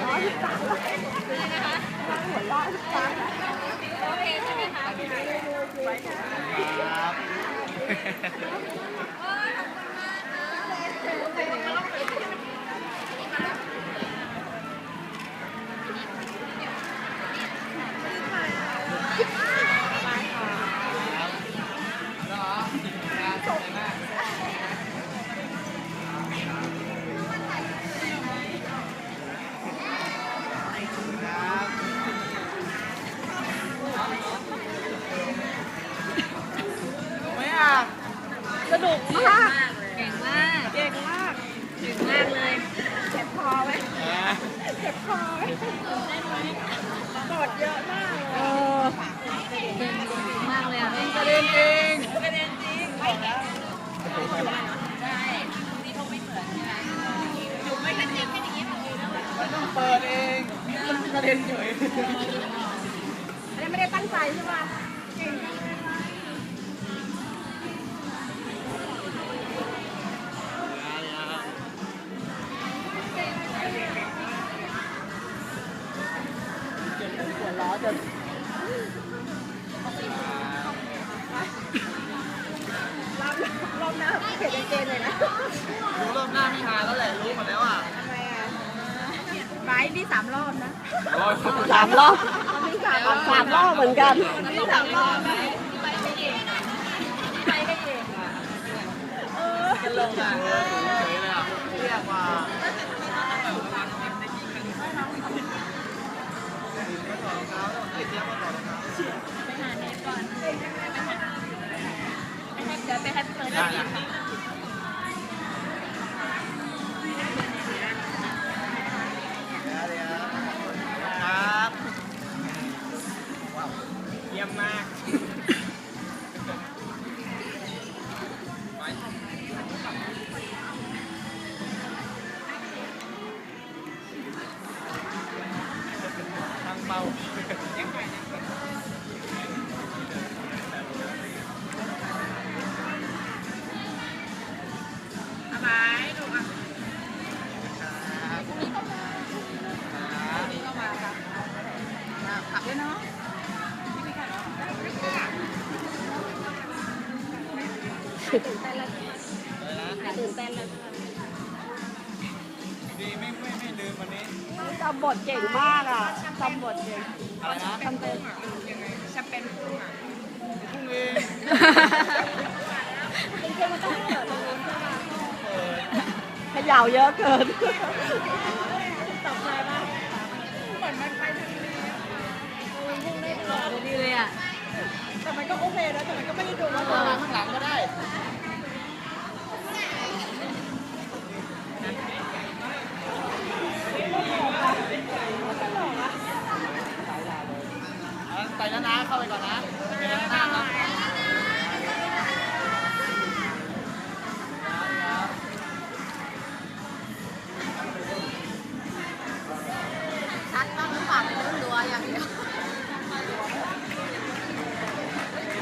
โอเคใช่ไหมคะ สนุกมาก เก่งมาก เก่งมาก เก่งมากเลยเจ็บคอไหมเจ็บคอไหมกดเยอะมากเลยเออเก่งมากเลยอะกระเด็นเองประเด็นจริงไม่มันต้องเปิดเองมันกระเด็นเฉยอันนี้ไม่ได้ตั้งใจใช่ป่ะหัวล้อ จนรอบรอบหน้าเขียนเกณฑ์เลยนะรู้รอบหน้าไม่หาแล้วแหละรู้หมดแล้วอะทำไมอะไม้นี่สามรอบนะรอบสามรอบนี่สามรอบสามรอบเหมือนกันนี่สามรอบนะไปไม่เก่งไปไม่เก่งอะเออกันลงอะเฉยเลยอะเรียกว่า ไปหาเนทก่อนไปหาไปให้เดี๋ยวไปให้พี่เฟิร์นได้ดีค่ะครับ เยี่ยมมาก ตื่นเต้นแล้วอะไรนะตื่นเต้นแล้วดีไม่ไม่ไม่ลืมวันนี้จำบทเก่งมากอะจำบทเก่งอะไรนะจำเป็นแชมเปญพุ่งอะพรุ่งเองจริงๆมันต้องเกิดตรงนี้ใช่ไหมขยาวเยอะเกินตกใจปะเหมือนมันไปทางนี้พุ่งได้ตลอดดีเลยอะ ชั